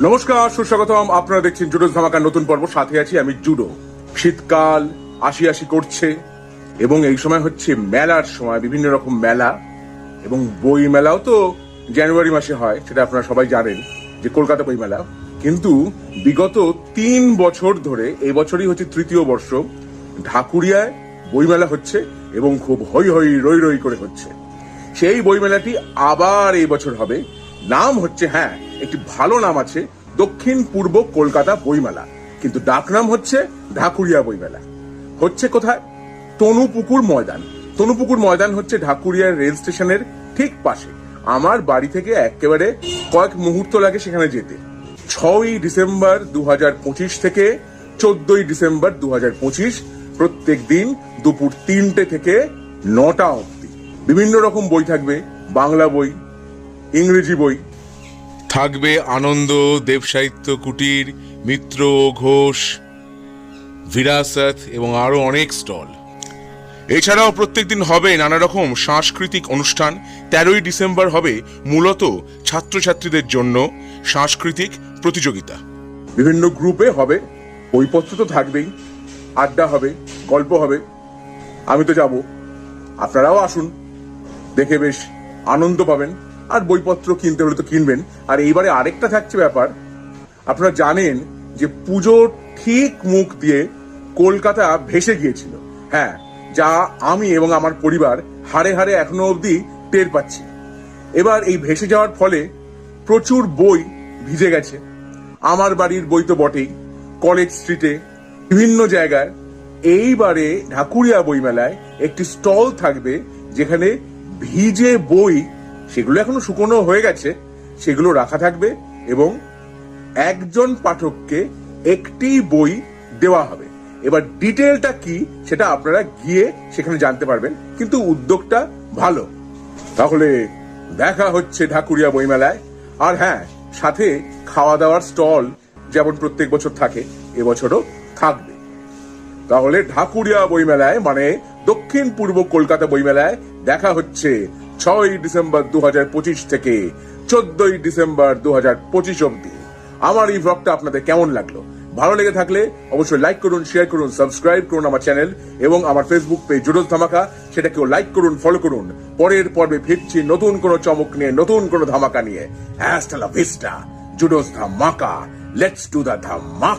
নমস্কার, সুস্বাগতম। আপনারা দেখছেন জুডো ধামাকার নতুন পর্ব। সাথে আছি আমি জুডো। শীতকাল আসি আসি করছে এবং এই সময় হচ্ছে মেলার সময়, বিভিন্ন রকম মেলা এবং বই মেলাও তো জানুয়ারি মাসে হয়, সেটা আপনারা সবাই জানেন যে কলকাতা বই মেলা। কিন্তু বিগত তিন বছর ধরে, এই বছরই হচ্ছে তৃতীয় বর্ষ, ঢাকুরিয়ায় বইমেলা হচ্ছে এবং খুব হই হই রই রই করে হচ্ছে। সেই বইমেলাটি আবার এই বছর হবে। নাম হচ্ছে হ্যাঁ একটি ভালো নাম আছে, দক্ষিণ পূর্ব কলকাতা বইমেলা। কিন্তু ডাকনাম হচ্ছে ঢাকুরিয়া বইমেলা। হচ্ছে কোথায়? তনুপুকুর ময়দান। তনুপুকুর ময়দান হচ্ছে ঢাকুরিয়া রেল স্টেশনের ঠিক পাশে। আমার বাড়ি থেকে একেবারে কয়েক মুহূর্ত লাগে সেখানে যেতে। ছয়ই ডিসেম্বর দু হাজার পঁচিশ থেকে চোদ্দই ডিসেম্বর দু প্রত্যেক দিন দুপুর তিনটে থেকে নটা অবধি। বিভিন্ন রকম বই থাকবে, বাংলা বই ইংরেজি বই। থাকবে আনন্দ দেবসাহিত্য কুটির মিত্র ঘোষ বিরাসত এবং আরও অনেক স্টল। এছাড়াও প্রত্যেকদিন হবে নানা রকম সাংস্কৃতিক অনুষ্ঠান। তেরোই ডিসেম্বর হবে মূলত ছাত্রছাত্রীদের জন্য সাংস্কৃতিক প্রতিযোগিতা। বিভিন্ন গ্রুপে হবে বইপত্র তো থাকবেই আড্ডা হবে গল্প হবে। আমি তো যাব। আপনারাও আসুন দেখে বেশ আনন্দ পাবেন। আর বইপত্র কিনতে হলে তো কিনবেন। আর এইবারে আরেকটা থাকছে ব্যাপার। আপনারা জানেন যে পুজোর ঠিক মুখ দিয়ে কলকাতা ভেসে গিয়েছিল। হ্যাঁ যা আমি এবং আমার পরিবার হাড়ে হাড়ে এখনও অবধি টের পাচ্ছি। এবার এই ভেসে যাওয়ার ফলে প্রচুর বই ভিজে গেছে। আমার বাড়ির বই তো বটেই। কলেজ স্ট্রিটে, বিভিন্ন জায়গায়। এইবারে ঢাকুরিয়া বইমেলায় একটি স্টল থাকবে যেখানে ভিজে বই সেগুলো এখনও শুকনো হয়ে গেছে, সেগুলো রাখা থাকবে এবং একজন পাঠককে একটি বই দেওয়া হবে। এবার ডিটেলটা কি সেটা আপনারা গিয়ে সেখানে জানতে পারবেন, কিন্তু উদ্যোগটা ভালো। তাহলে দেখা হচ্ছে ঢাকুরিয়া বইমেলায়। আর হ্যাঁ সাথে খাওয়া দাওয়ার স্টল যেমন প্রত্যেক বছর থাকে, এবছরও থাকবে। তাহলে ঢাকুরিয়া বইমেলায় মানে দক্ষিণ পূর্ব কলকাতা বইমেলায় দেখা হচ্ছে ছয় ডিসেম্বর দুহাজার পঁচিশ থেকে চোদ্দই ডিসেম্বর দু পঁচিশ অব্দি আমার এই ব্লগটা আপনাদের কেমন লাগল? ভালো লেগে থাকলে অবশ্যই লাইক করুন শেয়ার করুন সাবস্ক্রাইব করুন আমার চ্যানেল এবং আমার ফেসবুক পেজ জুডোস ধামাকা। সেটাকেও লাইক করুন ফলো করুন। পরের পর্বে ফিরছি নতুন কোনো চমক নিয়ে, নতুন কোনো ধামাকা নিয়ে। হ্যাস্টালা ভিস্টা জুডোস ধামাকা। লেটস টু দা ধামাকা।